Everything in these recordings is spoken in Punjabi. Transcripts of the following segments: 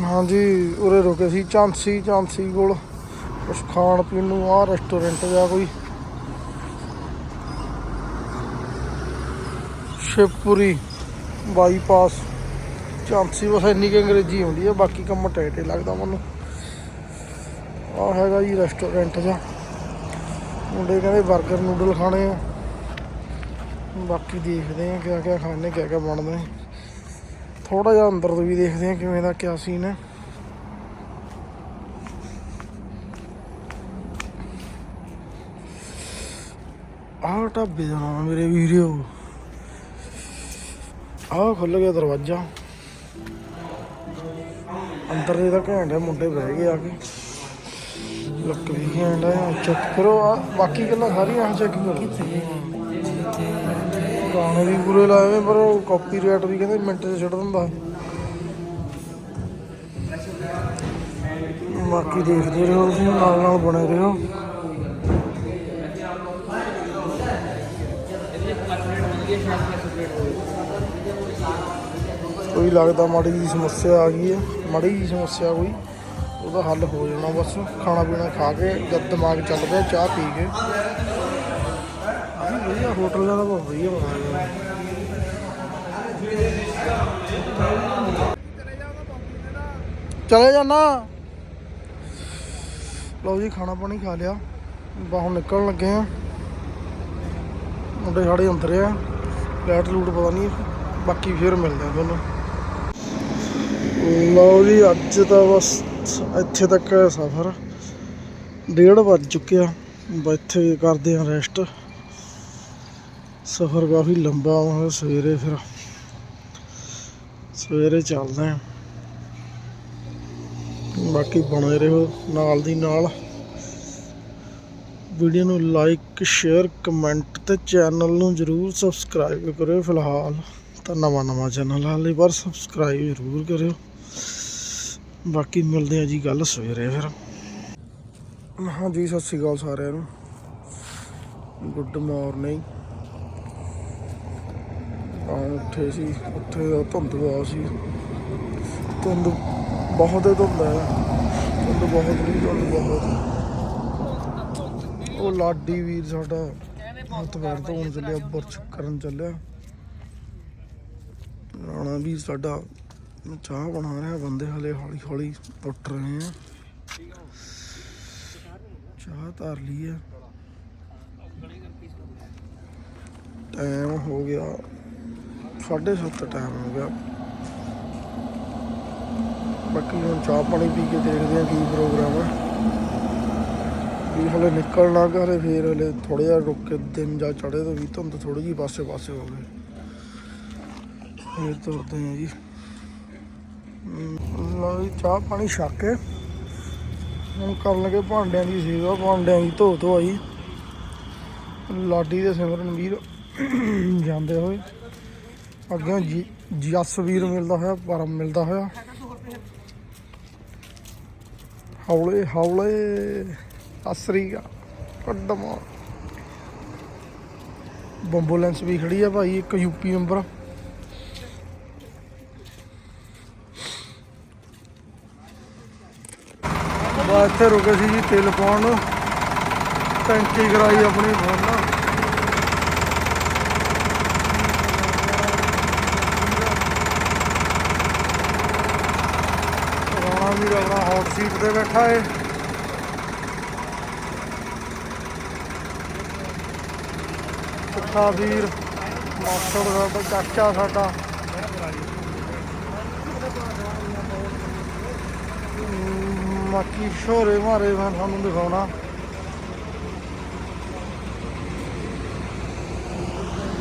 ਹਾਂਜੀ, ਉਰੇ ਰੁਕੇ ਸੀ ਚਾਂਸੀ ਚਾਂਸੀ ਕੋਲ। ਕੁਛ ਖਾਣ ਪੀਣ ਨੂੰ ਆ ਰੈਸਟੋਰੈਂਟ ਜਾਂ ਕੋਈ। ਸ਼ਿਵਪੁਰੀ ਬਾਈਪਾਸ ਚਾਂਸੀ ਬਸ ਇੰਨੀ ਕਿ ਅੰਗਰੇਜ਼ੀ ਹੁੰਦੀ ਹੈ ਬਾਕੀ ਕੰਮ ਟੈਟੇ ਲੱਗਦਾ ਮੈਨੂੰ। ਆ ਹੈਗਾ ਜੀ ਰੈਸਟੋਰੈਂਟ ਜਾਂ ਮੁੰਡੇ ਕਹਿੰਦੇ 버ਗਰ ਨੂਡਲ ਖਾਣੇ ਆ। ਬਾਕੀ ਦੇਖਦੇ ਆ ਕਿਆ ਕਿਆ ਖਾਣੇ ਕਿਆ ਕਿਆ ਬਣਦਾ। ਹੈ ਥੋੜਾ ਜਿਹਾ ਅੰਦਰ ਤੋਂ ਵੀ ਦੇਖਦੇ ਹਾਂ ਕਿਵੇਂ ਦਾ ਕਿਆ ਸੀਨ ਹੈ। ਆਹ ਢਾਬੇ ਦਾ ਨਾਮ ਮੇਰੇ ਵੀਡੀਓ ਆਹ ਖੁੱਲ ਗਿਆ ਦਰਵਾਜ਼ਾ। ਅੰਦਰ ਦੇ ਤਾਂ ਘੈਂਟ ਹੈ, ਮੁੰਡੇ ਬਹਿ ਗਏ ਆ ਕੇ। ਲੁੱਕ ਵੀ ਘੈਂਟ ਹੈ ਚੈੱਕ ਕਰੋ। ਆ ਬਾਕੀ ਗੱਲਾਂ ਸਾਰੀਆਂ ਚੈੱਕ ਕਰੋ। ਗਾਣੇ ਵੀ ਪੂਰੇ ਲਾਏ ਹੋਏ, ਪਰ ਉਹ ਕਾਪੀਰਾਈਟ ਵੀ ਕਹਿੰਦੇ ਮਿੰਟ 'ਚ ਛੱਡ ਦਿੰਦਾ। ਬਾਕੀ ਦੇਖਦੇ ਰਹੋ ਤੁਸੀਂ, ਨਾਲ ਨਾਲ ਬਣੇ ਰਹੋ। ਕੋਈ ਲੱਗਦਾ ਮਾੜੀ ਜੀ ਸਮੱਸਿਆ ਆ ਗਈ ਹੈ, ਮਾੜੀ ਜੀ ਸਮੱਸਿਆ ਕੋਈ, ਉਹਦਾ ਹੱਲ ਹੋ ਜਾਣਾ ਬਸ, ਖਾਣਾ ਪੀਣਾ ਖਾ ਕੇ ਜਦ ਦਿਮਾਗ ਚੱਲ ਪਿਆ ਚਾਹ ਪੀ ਕੇ। ਆਹ ਵਧੀਆ ਹੋਟਲ ਦਾ ਬਹੁਤ ਵਧੀਆ ਬਣਾਇਆ ਚਲੇ ਜਾਣਾ। ਲਓ ਜੀ, ਖਾਣਾ ਪਾਣੀ ਖਾ ਲਿਆ। ਬਾਹਰ ਨਿਕਲਣ ਲੱਗੇ ਆ। ਮੁੰਡੇ ਸਾਡੇ ਅੰਦਰ ਆ। ਲੈਟ ਲੂਟ ਪਤਾ ਨਹੀਂ, ਬਾਕੀ ਫਿਰ ਮਿਲਦੇ ਆ ਤੁਹਾਨੂੰ। ਲਓ ਜੀ, ਅੱਜ ਤਾਂ ਬਸ ਇੱਥੇ ਤੱਕ ਹੈ ਸਫ਼ਰ। ਡੇਢ ਵੱਜ ਚੁੱਕਿਆ। ਇੱਥੇ ਕਰਦੇ ਆ ਰੈਸਟ ਸਫ਼ਰ ਕਾਫੀ ਲੰਬਾ ਹੋਇਆ ਸਵੇਰੇ ਫਿਰ ਸਵੇਰੇ ਚੱਲਦੇ ਆ ਬਾਕੀ ਬਣੇ ਰਹੋ ਨਾਲ ਦੀ ਨਾਲ। ਵੀਡੀਓ ਨੂੰ ਲਾਈਕ ਸ਼ੇਅਰ ਕਮੈਂਟ ਤੇ ਚੈਨਲ ਨੂੰ ਜਰੂਰ ਸਬਸਕ੍ਰਾਈਬ ਕਰਿਓ ਫਿਲਹਾਲ। ਤਾਂ ਨਵਾਂ ਨਵਾਂ ਚੈਨਲ ਹਾਲੇ ਪਰ ਸਬਸਕ੍ਰਾਈਬ ਜ਼ਰੂਰ ਕਰਿਓ। ਬਾਕੀ ਮਿਲਦੇ ਆ ਜੀ ਗੱਲ ਸਵੇਰੇ ਫਿਰ। ਹਾਂਜੀ ਸਤਿ ਸ਼੍ਰੀ ਅਕਾਲ ਸਾਰਿਆਂ ਨੂੰ। ਗੁੱਡ ਮਾਰਨਿੰਗ ਆ ਉੱਠੇ ਸੀ, ਉੱਥੇ ਦਾ ਧੁੰਦ ਬਹੁਤ ਸੀ। ਧੁੰਦ ਬਹੁਤ ਹੀ ਧੁੰਦ ਹੈ। ਧੁੰਦ ਬਹੁਤ ਨਹੀਂ, ਧੁੰਦ ਬਹੁਤ। ਉਹ ਲਾਡੀ ਵੀਰ ਸਾਡਾ ਹੱਥ ਪੈਰ ਧੋਣ ਚੱਲਿਆ, ਬੁਰਸ਼ ਕਰਨ ਚੱਲਿਆ। ਰਾਣਾ ਵੀਰ ਸਾਡਾ ਚਾਹ ਬਣਾ ਰਿਹਾ, ਬੰਦੇ ਹਲੇ ਹੌਲੀ ਹੌਲੀ ਉੱਠ ਰਹੇ ਆ। ਚਾਹ ਧਰ ਲਈ ਹੈ ਟਾਈਮ ਹੋ ਗਿਆ। 7:30 ਟਾਈਮ ਹੋ ਗਿਆ। ਬਾਕੀ ਹੁਣ ਚਾਹ ਪਾਣੀ ਪੀ ਕੇ ਦੇਖਦੇ ਆ ਕੀ ਪ੍ਰੋਗਰਾਮ ਹੈ। ਵੀ ਹਲੇ ਨਿਕਲਣਾ ਘਰੇ ਫੇਰ ਹਲੇ ਥੋੜਾ ਜਿਹਾ ਰੁਕ ਕੇ ਦਿਨ ਜਾ ਚੜੇ ਤਾਂ ਵੀ ਧੁੰਦ ਥੋੜੀ ਜਿਹੀ ਪਾਸੇ ਪਾਸੇ ਹੋ ਗਈ ਫੇਰ ਤੁਰਦੇ ਆ ਜੀ। ਲਓ ਜੀ, ਚਾਹ ਪਾਣੀ ਛੱਕ ਕੇ। ਹੁਣ ਕਰਨ ਲੱਗੇ ਭਾਂਡਿਆਂ ਦੀ ਸੇਵਾ, ਭਾਂਡਿਆਂ ਦੀ ਧੋ ਧੋ ਧੋਈ ਲਾਡੀ ਦੇ ਸਿਮਰਨ ਵੀਰ ਜਾਂਦੇ ਹੋਏ। ਅੱਗੇ ਜੀ- ਜਸਵੀਰ ਮਿਲਦਾ ਹੋਇਆ, ਪਰਮ ਮਿਲਦਾ ਹੋਇਆ। ਹੌਲੇ ਹੌਲੇ ਅਸਰੀਗਾ ਕੱਡਮਾ ਬੰਬੂਲੈਂਸ ਵੀ ਖੜੀ ਆ ਭਾਈ, ਇੱਕ ਯੂਪੀ ਨੰਬਰ ਬਾ ਇੱਥੇ ਰੁਕੇ ਸੀ ਜੀ, ਤੇਲ ਪਾਉਣ ਨੂੰ। ਟੈਂਕੀ ਕਰਾਈ ਆਪਣੀ ਫੋਨ ਨਾਲ ਰਾਣਾ ਵੀ ਆਪਣਾ ਹੌਟ ਸੀਟ ਤੇ ਬੈਠਾ ਏ। ਸੁੱਖਾ ਵੀਰ ਮਾਸਟਰ ਸਾਡਾ ਚਾਚਾ ਸਾਡਾ। ਬਾਕੀ ਸ਼ੋਰੇ ਮਾਰੇ ਮੈਂ ਤੁਹਾਨੂੰ ਦਿਖਾਉਣਾ।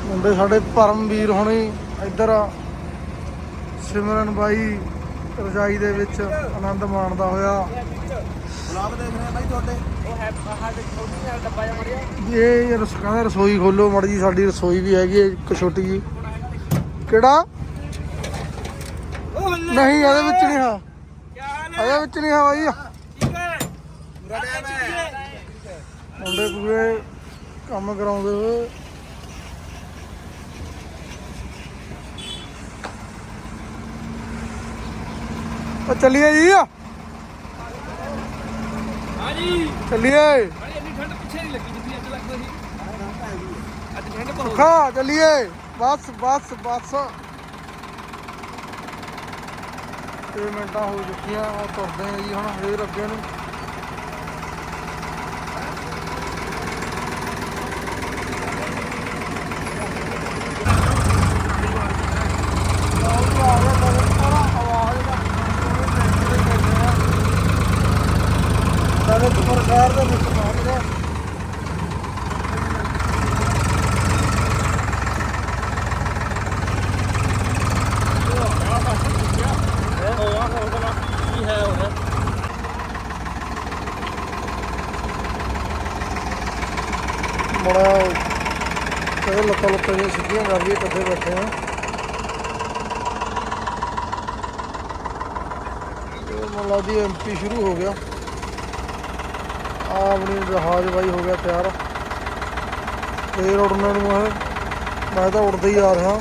ਮੁੰਡੇ ਸਾਡੇ ਪਰਮਵੀਰ ਹੋਣੀ ਇੱਧਰ ਸਿਮਰਨ ਬਾਈ ਰਜਾਈ ਦੇ ਵਿੱਚ ਆਨੰਦ ਮਾਣਦਾ ਹੋਇਆ। ਗੁਲਾਬ ਦੇਖ ਰਹੇ ਬਾਈ ਤੁਹਾਡੇ। ਉਹ ਹੈ ਸਾਡੇ ਛੋਟੀ ਜਿਹਾ ਡੱਬਾ ਜਿਹਾ ਮੜਿਆ। ਇਹ ਰਸ ਕਹਿੰਦਾ ਰਸੋਈ ਖੋਲੋ ਮੜ ਜੀ ਸਾਡੀ ਰਸੋਈ ਵੀ ਹੈਗੀ ਹੈ ਇੱਕ ਛੋਟੀ ਜੀ ਕਿਹੜਾ? ਨਹੀਂ ਇਹਦੇ ਵਿੱਚ ਨਹੀਂ ਹਾਂ? ਇਹਦੇ ਵਿੱਚ ਨਹੀਂ ਹਾਂ। ਬਾਈ ਮੁੰਡੇ ਪੂਰੇ ਕੰਮ ਕਰਾਉਂਦੇ ਹੋਏ ਉਹ ਚੱਲੀਏ ਜੀ। ਹਾਂਜੀ। ਚੱਲੀਏ। ਖਾ ਚੱਲੀਏ। ਬਸ ਬਸ ਬਸ। ਤੇ ਮਿੰਟਾਂ ਹੋ ਚੁੱਕੀਆਂ ਉਹ ਤੁਰਦੇ ਆ ਜੀ ਹੁਣ ਫੇਰ ਅੱਗੇ ਨੂੰ ਦਲਿਤ ਪ੍ਰਕਾਰ ਦੇ ਵਿੱਚ ਪਹੁੰਚ ਗਏ ਕੀ ਹੈ ਉਹ ਬੜਾ ਕਦੇ ਲੱਤਾਂ ਲੱਤਾਂ ਜਿਹੀਆਂ ਸਿੱਧੀਆਂ ਕਰ ਲਈਏ ਕਿੱਥੇ ਬੈਠੇ ਆ ਇਹ ਮੱਲਾ ਐਮਪੀ ਸ਼ੁਰੂ ਹੋ ਗਿਆ। ਆ ਆਪਣੀ ਜਹਾਜ਼ ਬਾਈ ਹੋ ਗਿਆ ਤਿਆਰ। ਫੇਰ ਉੜਨ ਨੂੰ ਹੈ ਮੈਂ ਤਾਂ ਉੜਦਾ ਹੀ ਆ ਰਿਹਾ।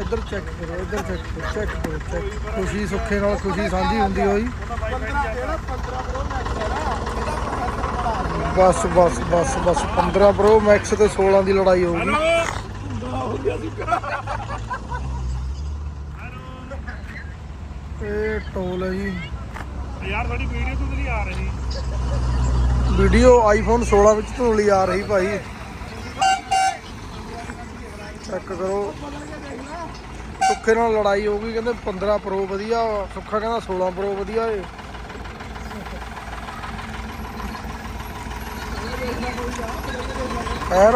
ਇੱਧਰ ਚੈੱਕ ਕਰੋ, ਇੱਧਰ ਚੈੱਕ ਕਰੋ ਚੈੱਕ ਕਰੋ ਚੈੱਕ ਖੁਸ਼ੀ ਸੁੱਖੇ ਨਾਲ ਖੁਸ਼ੀ ਸਾਂਝੀ ਹੁੰਦੀ ਹੋਈ। ਬਸ ਬਸ ਬਸ ਬਸ 15 ਪ੍ਰੋ ਮੈਕਸ ਤੇ 16 ਦੀ ਲੜਾਈ ਹੋਊਗੀ ਇਹ ਟੋਲ ਹੈ ਜੀ। ਯਾਰ ਸਾਡੀ ਵੀਡੀਓ ਤੋਂ ਨਹੀਂ ਆ ਰਹੀ? ਵੀਡੀਓ ਆਈਫੋਨ 16 ਵਿੱਚ ਧੁੰਦਲੀ ਆ ਰਹੀ ਭਾਈ। ਚੈੱਕ ਕਰੋ। ਸੁੱਖੇ ਨਾਲ ਲੜਾਈ ਹੋ ਗਈ ਕਹਿੰਦੇ 15 ਪ੍ਰੋ ਵਧੀਆ। ਸੁੱਖਾ ਕਹਿੰਦਾ 16 ਪ੍ਰੋ ਵਧੀਆ ਏ।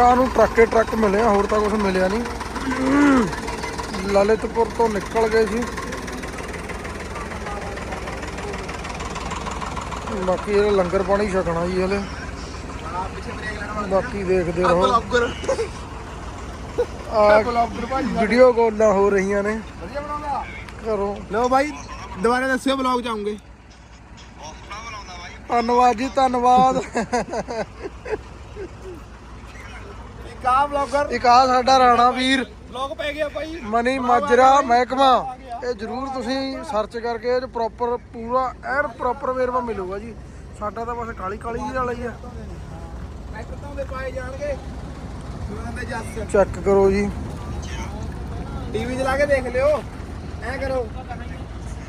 ਆ ਨੂੰ ਟਰੱਕੇ ਟਰੱਕ ਮਿਲੇ ਆ ਹੋਰ ਤਾਂ ਕੁਝ ਮਿਲਿਆ ਨਹੀਂ। ਲਲਿਤਪੁਰ ਤੋਂ ਨਿਕਲ ਗਏ ਸੀ। ਬਾਕੀ ਇਹ ਲੰਗਰ ਪਾਣੀ ਛਕਣਾ ਜੀ ਹਲੇ। ਬਾਕੀ ਦੇਖਦੇ ਰਹੋ। ਆ ਵੀਡੀਓ ਕਾਲਾਂ ਹੋ ਰਹੀਆਂ ਨੇ। ਵਧੀਆ ਬਣਾਉਂਦਾ? ਕਰੋ। ਲਓ ਭਾਈ ਦੁਬਾਰਾ ਦੱਸਿਓ ਬਲੌਗ ਚਾਹੂੰਗੇ ਧੰਨਵਾਦ ਜੀ ਧੰਨਵਾਦ। ਇੱਕ ਆ ਬਲੌਗਰ ਇੱਕ ਆ ਸਾਡਾ ਰਾਣਾ ਵੀਰ। ਬਲੌਗ ਪੈ ਗਿਆ ਭਾਈ। ਮਨੀ ਮਾਜਰਾ ਮਹਿਕਮਾ। ਇਹ ਜਰੂਰ ਤੁਸੀਂ ਸਰਚ ਕਰਕੇ ਇਹ ਪ੍ਰੋਪਰ ਪੂਰਾ ਐਨ ਪ੍ਰੋਪਰ ਵੇਰਵਾ ਮਿਲੂਗਾ ਜੀ। ਸਾਡਾ ਤਾਂ ਬਸ ਕਾਲੀ ਕਾਲੀ ਜਿਹੀ ਵਾਲਾ ਹੀ ਆ। ਐਕਟਾਂ ਦੇ ਪਾਏ ਜਾਣਗੇ ਦੇ ਚੈੱਕ ਕਰੋ ਜੀ। ਟੀਵੀ ਚਲਾ ਕੇ ਦੇਖ ਲਿਓ। ਐ ਕਰੋ।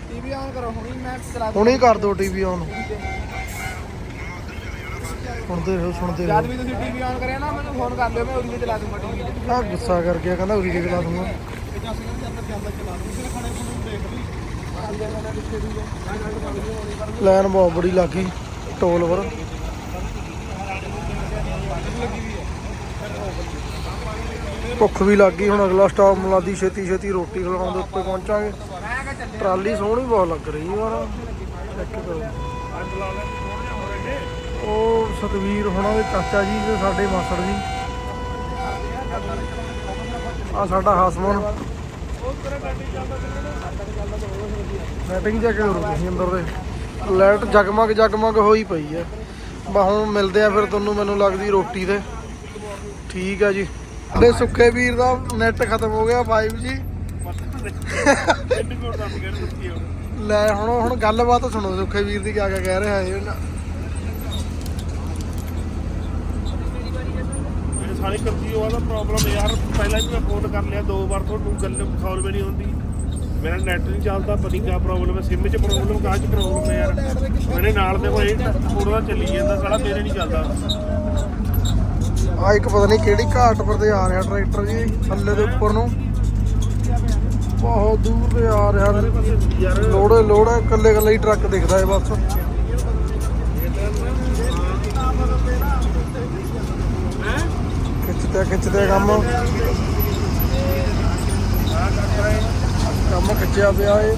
ਟੀਵੀ ਆਨ ਕਰੋ। ਹੁਣੀ ਮੈਂ ਚਲਾ ਦੂੰ ਹੁਣੀ ਕਰ ਦਿਓ ਟੀਵੀ ਆਨ ਸੁਣਦੇ ਰਹੋ ਸੁਣਦੇ ਜਦ ਰਹੋ ਵੀ ਤੁਸੀਂ ਟੀਵੀ ਆਨ ਕਰਿਆ ਨਾ ਮੈਨੂੰ ਫੋਨ ਕਰ ਲਿਓ ਮੈਂ ਉਰੀ ਚਲਾ ਦੂੰਗਾ। ਟੀਵੀ ਆ ਗੁੱਸਾ ਕਰ ਗਿਆ ਕਹਿੰਦਾ ਉਰੀ ਚਲਾ ਦੂੰਗਾ। ਲਾਈਨ ਬਹੁਤ ਬੜੀ ਲੱਗੀ ਟੋਲ ਪਰ ਭੁੱਖ ਵੀ ਲੱਗ ਹੁਣ ਅਗਲਾ ਸਟਾਪ ਮੁਲਾਦੀ ਛੇਤੀ ਛੇਤੀ ਰੋਟੀ ਖਿਲਾਉਣ ਦੇ ਉੱਤੇ ਪਹੁੰਚਾਂਗੇ। ਟਰਾਲੀ ਸੋਹਣੀ ਬਹੁਤ ਲੱਗ ਰਹੀ ਯਾਰ ਚੈੱਕ ਕਰੋ। ਉਹ ਸਤਵੀਰ ਹੋਣਾ ਦੇ ਚਾਚਾ ਜੀ ਤੇ ਸਾਡੇ ਮਾਸੜ ਜੀ। ਆ ਸਾਡਾ ਹਸਮਨ। ਸੈਟਿੰਗ ਚੈੱਕ ਕਰੋ ਤੁਸੀਂ ਅੰਦਰ ਦੇ। ਲਾਈਟ ਜਗਮਗ ਜਗਮਗ ਹੋਈ ਪਈ ਹੈ। ਬਾ ਹੁਣ ਮਿਲਦੇ ਆ ਫਿਰ ਤੁਹਾਨੂੰ, ਮੈਨੂੰ ਲੱਗਦੀ ਰੋਟੀ ਤੇ। ਠੀਕ ਆ ਜੀ। ਸਾਡੇ ਸੁੱਖੇ ਵੀਰ ਦਾ ਨੈਟ ਖਤਮ ਹੋ ਗਿਆ 5G ਪਿੰਡ ਲੈ ਹੁਣ ਹੁਣ ਗੱਲਬਾਤ ਸੁਣੋ ਸੁੱਖੇ ਵੀਰ ਦੀ ਕਿਆ ਕਿਆ ਕਹਿ ਰਿਹਾ ਹੈ ਇਹ ਮੇਰੇ ਸਾਲੇ ਕਰਦੀ ਵਾਲਾ ਪ੍ਰੋਬਲਮ ਯਾਰ ਪਹਿਲਾਂ ਵੀ ਮੈਂ ਫੋਨ ਕਰ ਲਿਆ ਦੋ ਵਾਰ ਤੁਹਾਨੂੰ ਗੱਲ ਖੌਰ ਵੀ ਨਹੀਂ ਹੁੰਦੀ। ਮੇਰਾ ਨੈਟ ਨਹੀਂ ਚੱਲਦਾ ਪਤਾ ਨਹੀਂ ਕਿਆ ਪ੍ਰੋਬਲਮ ਹੈ ਸਿਮ 'ਚ ਪ੍ਰੋਬਲਮ ਕਾਹ 'ਚ ਪ੍ਰੋਬਲਮ ਹੈ ਯਾਰ। ਮੇਰੇ ਨਾਲ ਦੇ ਕੋਈ ਪੂਰਾ ਚੱਲੀ ਜਾਂਦਾ ਸਾਲਾ ਮੇਰੇ ਨਹੀਂ ਚੱਲਦਾ। ਆ ਇੱਕ ਪਤਾ ਨਹੀਂ ਕਿਹੜੀ ਘਾਟ ਪਰ ਤੇ ਆ ਰਿਹਾ ਟਰੈਕਟਰ ਜੀ ਥੱਲੇ ਦੇ ਉੱਪਰ ਨੂੰ। ਬਹੁਤ ਦੂਰ ਤੇ ਆ ਰਿਹਾ। ਯਾਰ ਲੋੜੇ ਲੋੜੇ ਕੱਲੇ ਕੱਲੇ ਹੀ ਟਰੱਕ ਦਿਖਦਾ ਹੈ ਬਸ। ਖਿੱਚਦੇ ਖਿੱਚਦੇ ਕੰਮ। ਕੰਮ ਖਿੱਚਿਆ ਪਿਆ ਏ।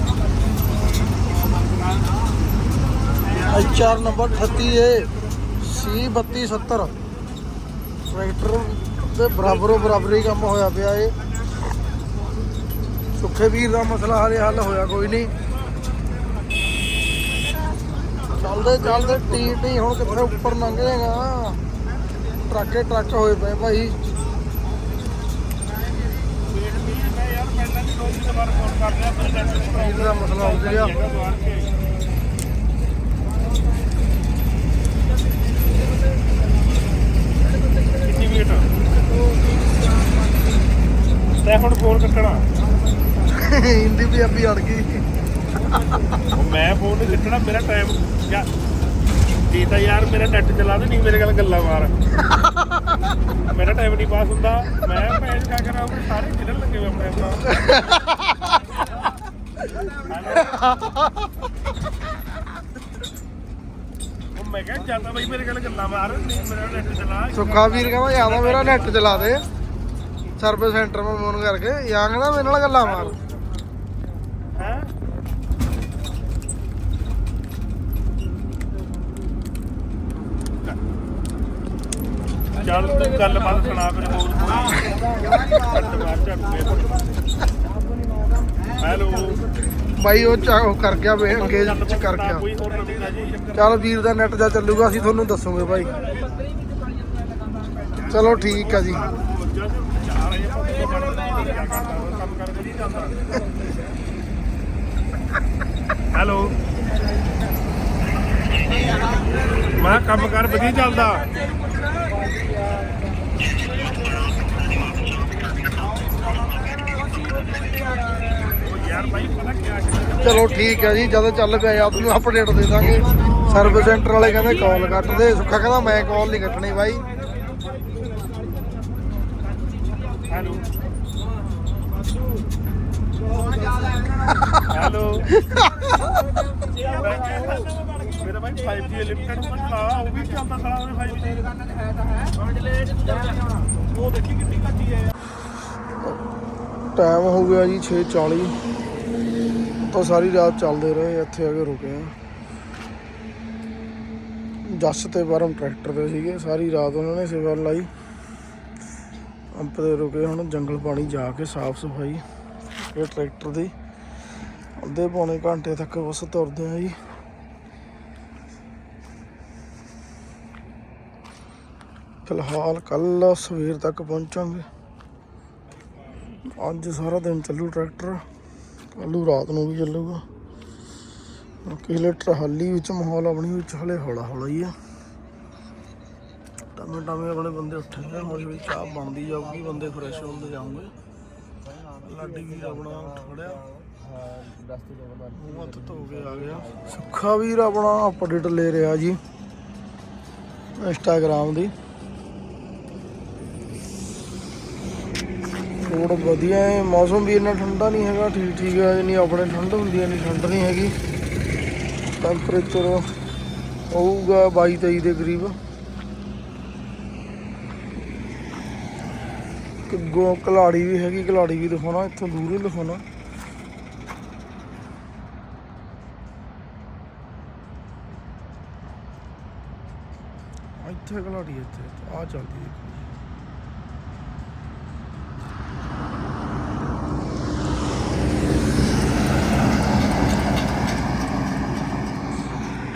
HR number 38 A C 3270 tractor ਦੇ ਬਰਾਬਰੋ ਬਰਾਬਰੀ ਕੰਮ ਹੋਇਆ ਪਿਆ ਏ। ਸੁੱਖੇ ਵੀਰ ਦਾ ਮਸਲਾ ਹਲੇ ਹੱਲ ਹੋਇਆ ਕੋਈ ਨਹੀਂ। ਚੱਲਦੇ ਚੱਲਦੇ ਟੀ ਟੀ ਹੁਣ ਕਿੱਥੇ ਉੱਪਰ ਲੰਘ ਜਾਏਗਾ। ਟਰੱਕੇ ਟਰੱਕ ਹੋਏ ਪਏ ਭਾਈ ਮੈਂ ਯਾਰ ਵੀਰ ਦਾ ਮਸਲਾ ਹੋ ਗਿਆ ਕਿੰਨੀ ਵੇਟ ਤੇ ਹੁਣ ਫੋਨ ਕੱਟਣਾ ਹਿੰਦੀ ਪੰਜਾਬੀ ਅੜ ਗਈ। ਮੈਂ ਫੋਨ ਨਹੀਂ ਕੱਟਣਾ ਮੇਰਾ ਟਾਈਮ ਯਾ ਜੀ ਤਾਂ ਯਾਰ ਮੇਰਾ ਨੈਟ ਚਲਾ ਦੇ, ਨਹੀਂ ਮੇਰੇ ਨਾਲ ਗੱਲਾਂ ਮਾਰ। ਮੇਰਾ ਟਾਈਮ ਨਹੀਂ ਪਾਸ ਹੁੰਦਾ। ਮੈਂ ਭੈਣ ਕਾ ਕਰਾਂ ਉਹ ਸਾਰੇ ਖੇਡਣ ਲੱਗੇ ਹੋਏ ਆਪਣੇ ਆਪਣਾ ਉਹ ਮੈਂ ਕਿਹਾ ਜਾਂਦਾ ਬਈ ਮੇਰੇ ਨਾਲ ਗੱਲਾਂ ਮਾਰ ਨਹੀਂ ਮੇਰਾ ਨੈਟ ਚਲਾ। ਸੁੱਖਾ ਵੀਰ ਕਹਿੰਦਾ, ਜ਼ਿਆਦਾ ਮੇਰਾ ਨੈਟ ਚਲਾ ਦੇ। ਸਰਵਿਸ ਸੈਂਟਰ ਮੈਂ ਫੋਨ ਕਰਕੇ, ਜਾਂ ਕਹਿੰਦਾ ਮੇਰੇ ਨਾਲ ਗੱਲਾਂ ਮਾਰ ਹੈ ਚੱਲ ਤੂੰ ਗੱਲ ਬਾਤ ਸੁਣਾ ਫਿਰ ਹੋਰ ਹੈਲੋ। ਬਾਈ ਉਹ ਚਾ ਉਹ ਕਰ ਗਿਆ ਵੇ ਅੰਗੇਜ ਚ ਕਰ ਗਿਆ। ਕੋਈ ਹੋਰ ਨਵੀਂ ਜੀ ਚੱਲ ਵੀਰ ਦਾ ਨੈਟ ਜਾ ਚੱਲੂਗਾ ਅਸੀਂ ਤੁਹਾਨੂੰ ਦੱਸੂਗੇ ਭਾਈ ਚਲੋ ਠੀਕ ਆ ਜੀ। ਹੈਲੋ। ਮੈਂ ਕੰਮ ਕਰ ਵਧੀਆ ਚੱਲਦਾ। ਉਹ ਯਾਰ ਭਾਈ ਪਤਾ ਕੀ ਆ ਚਲੋ ਠੀਕ ਆ ਜੀ ਜਦੋਂ ਚੱਲ ਪਿਆ ਜਾਂ ਤੁਹਾਨੂੰ ਅਪਡੇਟ ਦੇ ਦਾਂਗੇ। ਸਰਵਿਸ ਸੈਂਟਰ ਵਾਲੇ ਕਹਿੰਦੇ ਕਾਲ ਕੱਟ ਦੇ ਸੁੱਖਾ ਕਹਿੰਦਾ ਮੈਂ ਕਾਲ ਨਹੀਂ ਕੱਟਣੀ ਬਾਈ। ਹੈਲੋ। ਹੈਲੋ। ਭਾਈ 5G ਲਿਮਟਡ ਪਰ ਲਾ ਉਹ ਵੀ ਚੱਲਦਾ ਸਾਲਾ ਉਹਨੇ 5G ਉਹ ਦੇਖੀ ਕਿੰਨੀ ਕੱਚੀ ਹੈ ਟਾਈਮ ਹੋ ਗਿਆ ਜੀ 6:40 ਤਾਂ ਸਾਰੀ ਰਾਤ ਚੱਲਦੇ ਰਹੇ, ਇੱਥੇ ਆ ਕੇ ਰੁਕੇ ਆ। ਜੱਸ ਤੇ ਬਰਮ ਟਰੈਕਟਰ ਤੇ ਸੀਗੇ, ਸਾਰੀ ਰਾਤ ਉਹਨਾਂ ਨੇ ਸੇਵਾ ਲਾਈ। ਅੰਪ ਦੇ ਰੁਕੇ ਹੁਣ, ਜੰਗਲ ਪਾਣੀ ਜਾ ਕੇ ਸਾਫ਼ ਸਫ਼ਾਈ, ਇਹ ਟਰੈਕਟਰ ਦੀ। ਅੱਧੇ ਪੌਣੇ ਘੰਟੇ ਤੱਕ ਬਸ ਤੁਰਦੇ ਆ ਜੀ। ਫਿਲਹਾਲ ਕੱਲ ਸਵੇਰ ਤੱਕ ਪਹੁੰਚਾਂਗੇ। ਅੱਜ ਸਾਰਾ ਦਿਨ ਚੱਲੂ ਟਰੈਕਟਰ ਕੱਲੂ ਰਾਤ ਨੂੰ ਵੀ ਚੱਲੂਗਾ। ਬਾਕੀ ਟਰਾਲੀ ਵਿੱਚ ਮਾਹੌਲ ਆਪਣੀ ਵਿੱਚ ਹਲੇ ਹੌਲਾ ਹੌਲਾ ਹੀ ਆ। ਟਾਮੇ ਟਾਮੇ ਆਪਣੇ ਬੰਦੇ ਉੱਠੇ ਹੌਲੀ ਹੌਲੀ ਚਾਹ ਬਣਦੀ ਜਾਊਗੀ, ਬੰਦੇ ਫਰੈਸ਼ ਹੁੰਦੇ ਜਾਣਗੇ ਲਾਡੀ ਵੀਰ ਆਪਣਾ ਉੱਠ ਖੜਿਆ। ਮੂੰਹ ਹੱਥ ਧੋ ਕੇ ਆ ਗਿਆ। ਸੁੱਖਾ ਵੀਰ ਆਪਣਾ ਅਪਡੇਟ ਲੈ ਰਿਹਾ ਜੀ, ਇੰਸਟਾਗ੍ਰਾਮ ਦੀ। ਰੋਡ ਵਧੀਆ ਹੈ ਮੌਸਮ ਵੀ ਇੰਨਾ ਠੰਡਾ ਨਹੀਂ ਹੈਗਾ ਠੀਕ ਠੀਕ ਹੈ ਜਿੰਨੀ ਆਪਣੇ ਠੰਡ ਹੁੰਦੀ ਹੈ ਇੰਨੀ ਠੰਡ ਨਹੀਂ ਹੈਗੀ। ਟੈਂਪਰੇਚਰ ਹੋਊਗਾ 22 23 ਦੇ ਕਰੀਬ। ਕਿੱਗੋ ਕਲਾੜੀ ਵੀ ਹੈਗੀ ਕਲਾੜੀ ਵੀ ਦਿਖਾਉਣਾ ਇੱਥੋਂ ਦੂਰ ਹੀ ਦਿਖਾਉਣਾ। ਇੱਥੇ ਕਲਾੜੀ ਹੈ, ਇੱਥੇ ਆ ਚੱਲਦੀ ਹੈ।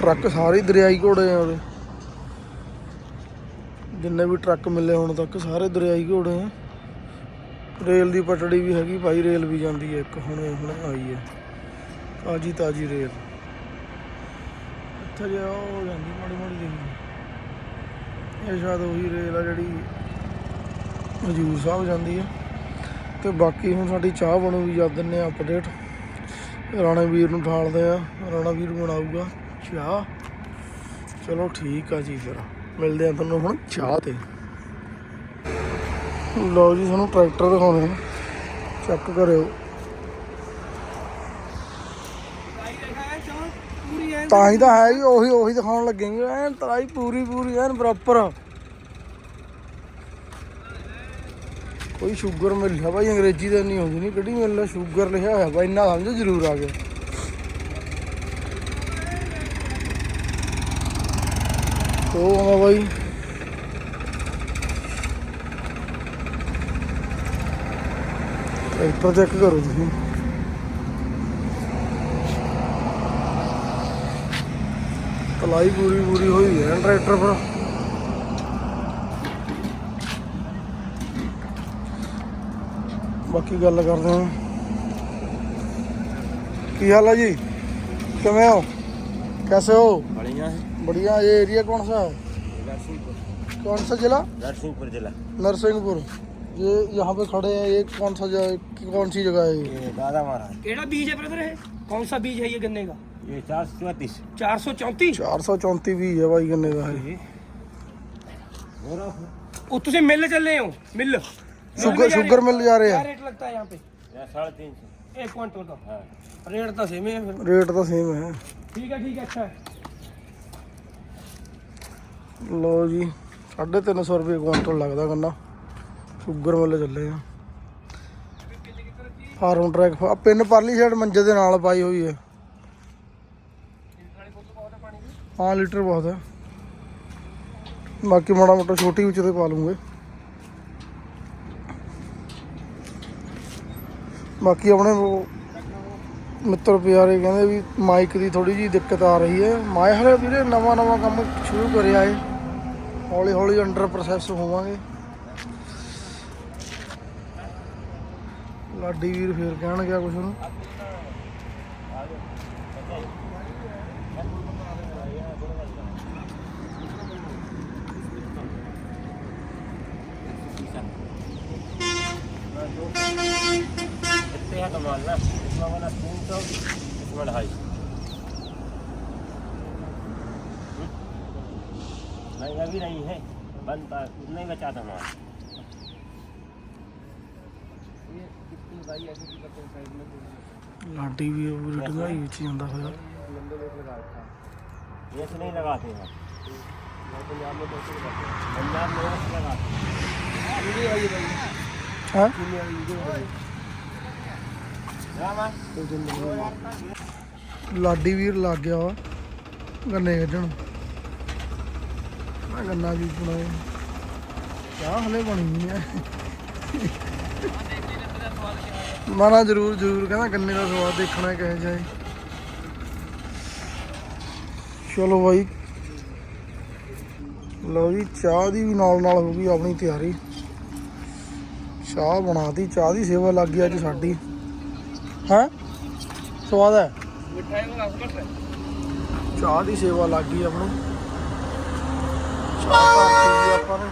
ਟਰੱਕ ਸਾਰੇ ਦਰਿਆਈ ਘੋੜੇ ਆ ਉਹਦੇ ਜਿੰਨੇ ਵੀ ਟਰੱਕ ਮਿਲੇ ਹੁਣ ਤੱਕ ਸਾਰੇ ਦਰਿਆਈ ਘੋੜੇ ਆ। ਰੇਲ ਦੀ ਪਟੜੀ ਵੀ ਹੈਗੀ, ਭਾਈ ਰੇਲ ਵੀ ਜਾਂਦੀ ਹੈ ਇੱਕ ਹੁਣ ਹੁਣ ਆਈ ਹੈ ਤਾਜੀ ਤਾਜੀ ਰੇਲ। ਇੱਥੇ ਜਿਹਾ ਉਹ ਜਾਂਦੀ, ਮਾੜੀ ਮਾੜੀ ਜਿਹੀ ਇਹ ਸ਼ਾਇਦ ਉਹੀ ਰੇਲ ਆ ਜਿਹੜੀ ਹਜੂਰ ਸਾਹਿਬ ਜਾਂਦੀ ਹੈ ਤੇ ਬਾਕੀ ਹੁਣ ਸਾਡੀ ਚਾਹ ਬਣੂਗੀ, ਜਦ ਦਿੰਨੇ ਆ ਅਪਡੇਟ ਰਾਣਾ ਵੀਰ ਨੂੰ ਠਾਲਦੇ ਆ, ਰਾਣਾ ਵੀਰ ਬਣਾਊਗਾ ਚਾਹ ਚਲੋ ਠੀਕ ਆ ਜੀ ਫਿਰ। ਮਿਲਦੇ ਆ ਤੁਹਾਨੂੰ ਹੁਣ ਚਾਹ ਤੇ। ਲਓ ਜੀ ਤੁਹਾਨੂੰ ਟਰੈਕਟਰ ਦਿਖਾਉਣੇ ਚੈੱਕ ਕਰਿਓ। ਤਾਂ ਹੀ ਤਾਂ ਹੈ ਜੀ, ਉਹੀ ਉਹੀ ਦਿਖਾਉਣ ਲੱਗੇਗੇ ਐਨ ਤਰਾਈ ਪੂਰੀ ਪੂਰੀ, ਐਨ ਬਰਾਬਰ। ਕੋਈ ਸ਼ੂਗਰ ਮਿਲਿਆ ਭਾਈ ਅੰਗਰੇਜ਼ੀ ਦਾ ਨਹੀਂ ਆਉਂਦੀ ਨਹੀਂ ਕਿਹੜੀ ਮਿਲ ਸ਼ੂਗਰ ਲਿਖਿਆ ਹੋਇਆ ਭਾਈ ਇੰਨਾ ਸਮਝੋ ਜ਼ਰੂਰ ਆ ਗਿਆ ਉਹ ਆਉਂਦਾ ਬਾਈ ਟਰੈਕਟਰ ਚੈੱਕ ਕਰੋ ਤੁਸੀਂ ਤਲਾਈ ਪੂਰੀ ਪੂਰੀ ਹੋਈ ਹੈ ਟਰੈਕਟਰ ਪਰ ਬਾਕੀ ਗੱਲ ਕਰਦੇ ਹਾਂ ਕੀ ਹਾਲ ਹੈ ਜੀ ਕਿਵੇਂ ਹੋ कैसे हो बढ़िया है बढ़िया ये एरिया कौन सा है? कौन सा जिला? नरसिंहपुर जिला। नरसिंहपुर। ये यहाँ पे खड़े हैं ये कौन सा जगह कौन सी जगह है ये? दादा महाराज। केड़ा बीज है ब्रदर है कौन सा बीज है ये गन्ने का? ये चार सौ चौंतीस। चार सौ चौंतीस? चार सौ चौंतीस भी है भाई गन्ने का। है वो तुझे मिल चल रहे हो? मिल। शुगर शुगर मिल जा रहे क्या हैं रेट लगता है यहाँ पे? साढ़े तीन सौ। एक क्विंटल का। हाँ। रेट तो सेम है रेट तो सेम है। ठीक है ठीक है अच्छा है। ਲੋ ਜੀ 350 ਰੁਪਏ ਕੁਇੰਟਲ ਲੱਗਦਾ ਗੰਨਾ। ਸ਼ੂਗਰ ਮਿਲ ਚੱਲੇ ਆ। ਫਾਰਮ ਟਰੈਕ, ਆ ਪਿੰਨ ਪਰਲੀ ਸਾਈਡ ਮੰਜੇ ਦੇ ਨਾਲ ਪਾਈ ਹੋਈ ਹੈ। ਹਾਂ, ਲੀਟਰ ਬਹੁਤ ਹੈ। ਬਾਕੀ ਮਾੜਾ ਮੋਟਾ ਛੋਟੀ ਵਿੱਚ ਤੇ ਪਾ ਲੂੰਗੇ। ਬਾਕੀ ਆਪਣੇ ਮਿੱਤਰ ਪਿਆਰੇ ਕਹਿੰਦੇ ਵੀ ਮਾਈਕ ਦੀ ਥੋੜੀ ਜੀ ਦਿੱਕਤ ਆ ਰਹੀ ਹੈ। ਮੈਂ ਹਲੇ ਵੀਰੇ ਨਵਾਂ ਨਵਾਂ ਕੰਮ ਸ਼ੁਰੂ ਕਰਿਆ ਏ। ਹੌਲੀ ਹੌਲੀ ਅੰਡਰ ਪ੍ਰੋਸੈਸ ਹੋਵਾਂਗੇ। ਲਾਡੀ ਵੀਰ ਫੇਰ ਕਹਿਣ ਗਿਆ ਕੁਛ ਨੂੰ ਇੱਥੇ ਹਟਵਾਲ ਨਾ ਇਸ ਵਾਲਾ 300 ਇਸ ਵਾਲਾ ਹਾਈ ढाई नहीं अभी नहीं है बनता नहीं बचा था माल ਲਾਡੀ ਵੀ ਉਹ ਡੰਗਾਈ ਵਿੱਚ ਹੀ ਜਾਂਦਾ ਹੋਇਆ ये से नहीं लगाते हैं पंजाब में से लगाते हैं ਹੈ हाँ मां ਲਾਡੀ ਵੀਰ ਲੱਗ ਗਿਆ ਵਾ ਗੰਨੇ ਕੱਢਣ ਮੈਂ ਗੰਨਾ ਵੀ ਬਣਾਏ ਚਾਹ ਹਲੇ ਬਣੀ ਨਹੀਂ ਹੈ। ਨਾ ਜਰੂਰ ਜਰੂਰ ਕਹਿੰਦਾ ਗੰਨੇ ਦਾ ਸਵਾਦ ਦੇਖਣਾ ਕਿਹੋ ਜਿਹਾ ਹੈ। ਚਲੋ ਬਾਈ। ਲਓ ਜੀ ਚਾਹ ਦੀ ਵੀ ਨਾਲ ਨਾਲ ਹੋ ਗਈ ਆਪਣੀ ਤਿਆਰੀ। ਚਾਹ ਬਣਾਤੀ ਚਾਹ ਦੀ ਸੇਵਾ ਲੱਗ ਗਈ ਅੱਜ ਸਾਡੀ। ਹੈ? ਸਵਾਦ ਹੈ? ਚਾਹ ਦੀ ਸੇਵਾ ਲੱਗ ਗਈ ਆਪਣੀ। ਆਪਾਂ ਨੇ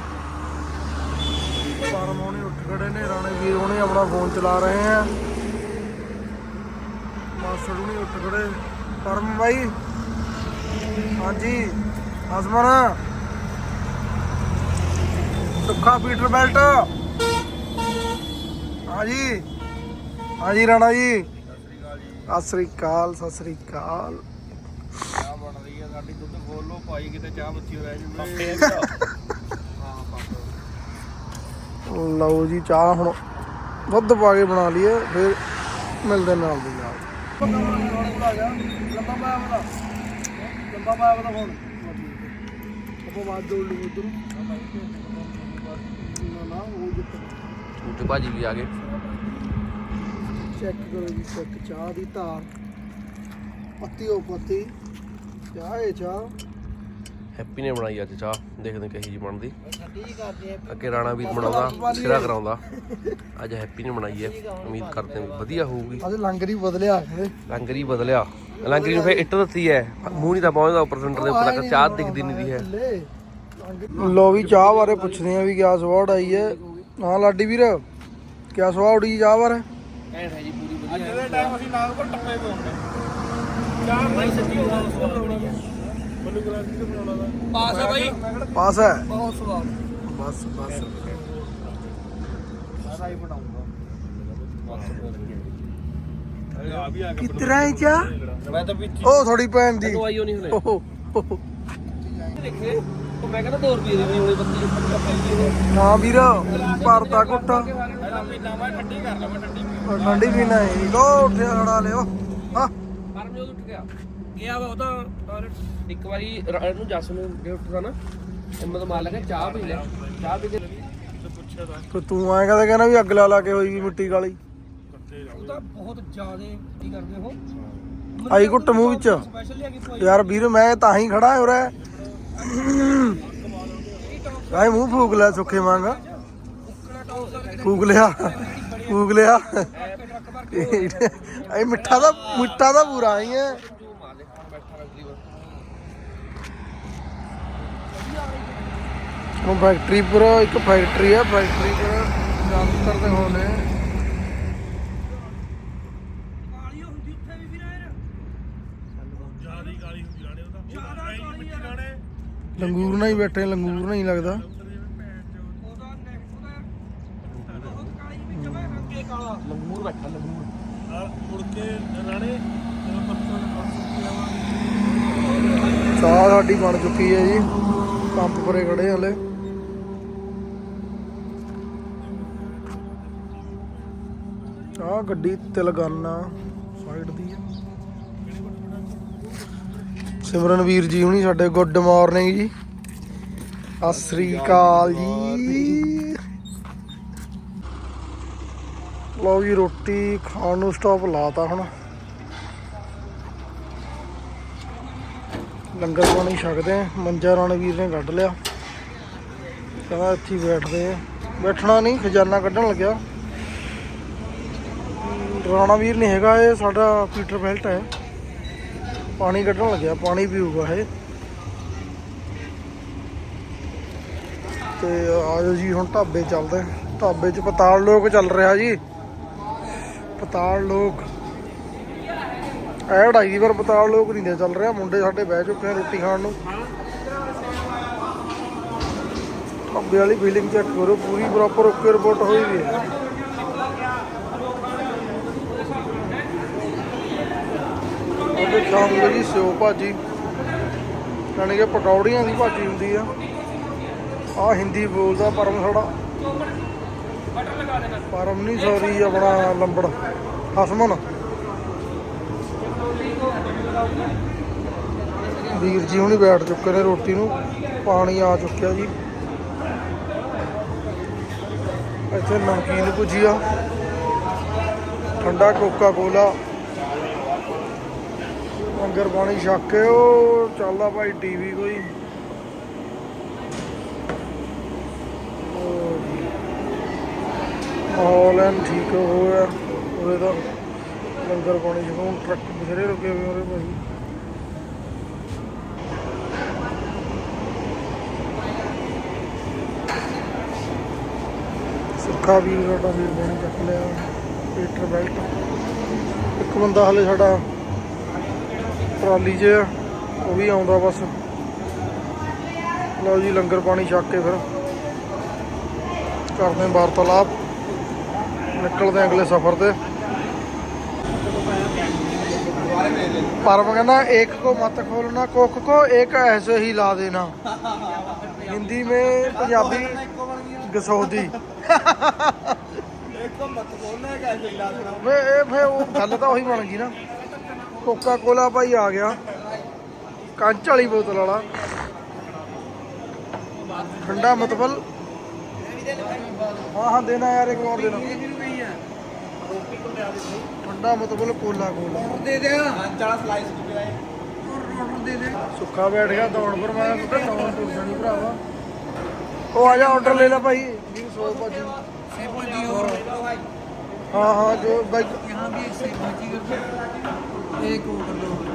ਪਰਮ ਹੋਣੀ ਉੱਠ ਖੜੇ ਨੇ ਰਾਣੇ ਵੀਰ ਹੋਣੀ ਆਪਣਾ ਫੋਨ ਚਲਾ ਰਹੇ ਆ ਮਾਸਟਰ ਹੁਣੀ ਉੱਠ ਖੜੇ ਪਰਮ ਬਾਈ ਹਾਂਜੀ ਹਸਮਨ ਸੁੱਖਾ ਪੀਟਰ ਬੈਲਟ ਹਾਂਜੀ ਹਾਂਜੀ ਰਾਣਾ ਜੀ। ਸਤਿ ਸ੍ਰੀ ਅਕਾਲ ਸਤਿ ਸ੍ਰੀ ਅਕਾਲ ਸਾਡੀ ਦੁੱਧ ਖੋਲੋ ਪਾਈ ਕਿਤੇ ਚਾਹ ਮੱਛੀ ਰਹਿ ਜੂਵੇ ਲਓ ਜੀ ਚਾਹ ਹੁਣ ਦੁੱਧ ਪਾ ਕੇ ਬਣਾ ਲਈਏ ਫਿਰ ਮਿਲਦੇ ਨਾਲ ਦੀ ਨਾਲ। ਲੰਬਾ ਪਾਇਆ ਵਾਲਾ ਲੰਬਾ ਪਾਇਆ ਵਾਲਾ ਫੋਨ ਆਪਾਂ ਬਾਅਦ ਜੋੜ ਲਈ ਉਧਰ ਨਾ ਨਾ ਉਹ ਜਿੱਤ ਛੋਟੇ ਭਾਜੀ ਵੀ ਆ ਗਏ। ਚੈੱਕ ਕਰੋ ਜੀ ਚੈੱਕ ਚਾਹ ਦੀ ਧਾਰ। ਪੱਤੀ ਉਹ ਪੱਤੀ। ਚਾਹ ਇਹ ਚਾਹ। ਹੈਪੀ ਨੇ ਬਣਾਈ ਅੱਜ ਚਾਹ। ਦੇਖਦੇ ਕਹੀ ਜੀ ਬਣਦੀ। ਅੱਗੇ ਰਾਣਾ ਵੀਰ ਬਣਾਉਂਦਾ ਸਿਰਾ ਕਰਾਉਂਦਾ। ਅੱਜ ਹੈਪੀ ਨੇ ਬਣਾਈ ਹੈ। ਉਮੀਦ ਕਰਦੇ ਹਾਂ ਵੀ ਵਧੀਆ ਹੋਊਗੀ। ਅੱਜ ਲੰਗਰ ਹੀ ਬਦਲਿਆ ਹੈ। ਲੰਗਰੀ ਬਦਲਿਆ। ਲੰਗਰੀ ਨੂੰ ਫੇ ਇੱਟ ਦਿੱਤੀ ਹੈ। ਮੂੰਹ ਨਹੀਂ ਤਾਂ ਪਹੁੰਚਦਾ ਉੱਪਰ ਸੈਂਟਰ ਦੇ ਉੱਪਰ ਤੱਕ ਚਾਹ ਦਿਖਦੀ ਨਹੀਂ ਦੀ ਹੈ। ਲੋ ਵੀ ਚਾਹ ਬਾਰੇ ਪੁੱਛਦੇ ਆ ਵੀ ਕਿਆ ਸਵਾਦ ਆਈ ਹੈ। ਹਾਂ ਲਾਡੀ ਵੀਰ ਕਿਆ ਸਵਾਦ ਉੜੀ ਚਾਹ ਬਾਰੇ? ਅੱਜ ਦੇ ਟਾਈਮ ਅਸੀਂ ਨਾਗ ਪਰ ਟੱਪੇ ਹੁੰਦੇ ਕਿਤਰਾ ਹੈ ਜਾ ਮੈਂ ਤਾਂ ਵਿੱਚ ਉਹ ਥੋੜੀ ਭੈਣ ਦੀ। ਉਹ ਨਹੀਂ ਹਲੇ ਉਹ ਮੈਂ ਕਹਿੰਦਾ 2 ਰੁਪਏ ਦੇ ਨਹੀਂ ਹੋਣੇ ਬੱਤੀ ਹਾਂ ਵੀਰ ਭਰਤਾ ਘੁੱਟਾ। ਠੰਡੀ ਕਰ ਲਵਾਂ ਠੰਡੀ ਪੀਣਾ ਹੈ। ਕੋ ਉੱਠਿਆ ਖੜਾ ਲਿਓ। ਹਾਂ ਪਰਮਜੋਤ ਉੱਠ ਗਿਆ। ਗਿਆ ਵਾ ਉਹਦਾ ਇੱਕ ਵਾਰੀ ਰ- ਇਹਨੂੰ ਜੱਸ ਨੂੰ ਜੇ ਉੱਠਦਾ ਨਾ ਹਿੰਮਤ ਮਾਰ ਲਗਾ ਚਾਹ ਪੀ ਲੈ ਚਾਹ ਪੀ ਕੇ ਤੇ ਤੂੰ ਐਂ ਕਹਦਾ ਕਹਿੰਦਾ ਵੀ ਅੱਗ ਲਾ ਲਾ ਕੇ ਹੋਈ ਵੀ ਮਿੱਟੀ ਕਾਲੀ? ਉਹ ਤਾਂ ਬਹੁਤ ਜ਼ਿਆਦੇ ਕੀ ਕਰਦੇ ਹੋ। ਆਈ ਘੁੱਟ ਮੂੰਹ ਵਿੱਚ। ਸਪੈਸ਼ਲ ਲਿਆ ਕੇ ਯਾਰ ਵੀਰ ਮੈਂ ਤਾਂ ਹੀ ਖੜਾ ਹੋ ਰਿਹਾ। ਆਏ ਮੂੰਹ ਫੂਕ ਲੈ ਸੁੱਖੇ ਵਾਂਗ। ਫੂਕ ਲਿਆ। ਫੂਕ ਲਿਆ। ਇਹ ਮਿੱਠਾ ਦਾ ਮਿੱਠਾ ਦਾ ਪੂਰਾ ਹੀ ਹੈ। ਉਹ ਫੈਕਟਰੀ ਪਰ ਇੱਕ ਫੈਕਟਰੀ ਹੈ ਫੈਕਟਰੀ ਪਰ ਜ਼ਿਆਦਾਤਰ ਦੇ ਹੋਣੇ ਲੰਗੂਰ ਨਾਲ ਹੀ ਬੈਠੇ ਲੰਗੂਰ ਨਹੀਂ ਲੱਗਦਾ ਲੰਗੂਰ ਬੈਠਾ ਲੰਗੂਰ ਆ ਮੁੜ ਕੇ ਰਾਣੇ ਜਦੋਂ ਪਰਸੋਂ ਪਰਸੋਂ ਕੀ ਆਵਾਂਗੇ ਚਾਹ ਸਾਡੀ ਬਣ ਚੁੱਕੀ ਹੈ ਜੀ। ਪੰਪ ਪਰੇ ਖੜੇ ਹਲੇ। ਆਹ ਗੱਡੀ ਤਿਲਗਾਨਾ ਸਾਈਡ ਦੀ ਹੈ। ਸਿਮਰਨਵੀਰ ਜੀ ਹੁਣੀ ਸਾਡੇ ਗੁੱਡ ਮਾਰਨਿੰਗ ਜੀ। ਸਤਿ ਸ੍ਰੀ ਅਕਾਲ ਜੀ। ਲਓ ਜੀ ਰੋਟੀ ਖਾਣ ਨੂੰ ਸਟਾਪ ਲਾਤਾ ਹੁਣ। ਲੰਗਰ ਪਾਣੀ ਛਕਦੇ ਆ, ਮੰਜਾ ਰਣਵੀਰ ਨੇ ਕੱਢ ਲਿਆ। ਕਹਿੰਦਾ ਇੱਥੇ ਬੈਠਦੇ ਆ। ਬੈਠਣਾ ਨਹੀਂ, ਖਜ਼ਾਨਾ ਕੱਢਣ ਲੱਗਿਆ। ਰਾਣਾ ਵੀਰ ਨਹੀਂ ਹੈਗਾ, ਇਹ ਸਾਡਾ ਪੀਟਰ ਬੈਲਟ ਹੈ। ਪਾਣੀ ਕੱਢਣ ਲੱਗਿਆ, ਪਾਣੀ ਪੀਊਗਾ ਇਹ। ਤੇ ਆਜੋ ਜੀ, ਹੁਣ ਢਾਬੇ ਚੱਲਦੇ। ਢਾਬੇ 'ਚ ਪਤਾਲ ਲੋਕ ਚੱਲ ਰਿਹਾ ਜੀ। ਪਤਾਲ ਲੋਕ। ਐਡ ਆਈ ਵਾਰ ਬਤਾਲ ਲੋਕ ਨਹੀਂ ਦੇ ਚੱਲ ਰਿਹਾ, ਮੁੰਡੇ ਸਾਡੇ ਬਹਿ ਚੁੱਕੇ ਆ ਰੋਟੀ ਖਾਣ ਨੂੰ। ਢਾਬੇ ਵਾਲੀ ਬਿਲਡਿੰਗ ਚੈੱਕ ਕਰੋ, ਪੂਰੀ ਪ੍ਰੋਪਰ ਓਕੇ ਰਿਪੋਰਟ ਹੋਈ ਵੀ ਹੈ। ਉਹਦੇ ਸ਼ਾਮ ਨੂੰ ਜੀ ਸਿਓ ਭਾਜੀ, ਯਾਨੀ ਕਿ ਪਕੌੜੀਆਂ ਦੀ ਭਾਜੀ ਹੁੰਦੀ ਆ। ਆ ਹਿੰਦੀ ਬੋਲਦਾ ਪਰਮ ਸਾਡਾ। ਪਰਮ ਨਹੀਂ ਸੌਰੀ ਆਪਣਾ ਲੰਬੜ, ਹਸਮਨ। ਵੀਰ ਜੀ ਹੁਣੀ ਬੈਠ ਚੁੱਕੇ ਨੇ ਰੋਟੀ ਨੂੰ, ਪਾਣੀ ਆ ਚੁੱਕਿਆ ਜੀ। ਇੱਥੇ ਨਮਕੀਨ ਭੁਜੀਆ ਠੰਡਾ ਕੋਕਾ ਕੋਲਾ ਲੰਗਰ ਪਾਣੀ ਛੱਕ ਕੇ ਉਹ ਚੱਲਦਾ ਭਾਈ ਟੀਵੀ ਕੋਈ। ਮਾਹੌਲ ਠੀਕ ਹੋਇਆ, ਉਰੇ ਦਾ ਲੰਗਰ ਪਾਣੀ ਛਕਾਉਣ ਟਰੱਕ ਬਥੇਰੇ ਰੁਕੇ ਹੋਏ ਉਰੇ ਭਾਈ ਸੁੱਖਾ ਵੀ ਸਾਡਾ ਵੀਰ ਬਣ ਚੱਕ ਲਿਆ ਪੀਟਰ ਬੈਲਟ। ਇੱਕ ਬੰਦਾ ਹਲੇ ਸਾਡਾ ਟਰਾਲੀ 'ਚ ਆ, ਉਹ ਵੀ ਆਉਂਦਾ ਬਸ। ਲਓ ਜੀ ਲੰਗਰ ਪਾਣੀ ਛੱਕ ਕੇ ਫਿਰ ਕਰਦੇ ਵਾਰਤਾਲਾਪ। ਨਿਕਲਦੇ ਅਗਲੇ ਸਫ਼ਰ ਤੇ। परम कहना एक को मत खोलना कोक को एक ऐसे ही ला देना हिंदी में पंजाबी गसौदी ਇੱਕ ਮਤ ਬੋਲਣਾ ਕੈਸੇ ਲਾ ਦੇਣਾ ਵੇ ਇਹ ਫੇ ਉਹ ਗੱਲ ਤਾਂ ਉਹੀ ਬਣ ਗਈ ਨਾ ਕੋਕਾ ਕੋਲਾ ਭਾਈ ਆ ਗਿਆ ਕੰਚ ਵਾਲੀ ਬੋਤਲ ਵਾਲਾ ਠੰਡਾ ਮਤਬਲ ਹਾਂ ਹਾਂ ਦੇਣਾ ਯਾਰ ਇੱਕ ਹੋਰ ਦੇਣਾ ਠੰਡਾ ਮਤਬਲ ਕੋਲਾ ਕੋਲਾ ਦੇ ਦੇ ਹੰਚ ਵਾਲਾ ਸਲਾਈਸ ਕਿਵੇਂ ਆਏ ਦੇ ਦੇ ਸੁੱਖਾ ਬੈਠ ਗਿਆ ਦੌੜ ਪਰ ਮੈਂ ਕਿਹਾ ਦੌੜ ਟੁੱਟ ਜਾਣੀ ਭਰਾਵਾ ਉਹ ਆ ਜਾ ਆਰਡਰ ਲੈ ਲੈ ਭਾਈ 200 ਭਾਜੀ सेब जी और ਹਾਂ ਹਾਂ ਜੋ ਬਾਈ यहाँ भी एक सेब भाजी कर दो एक वो कर दो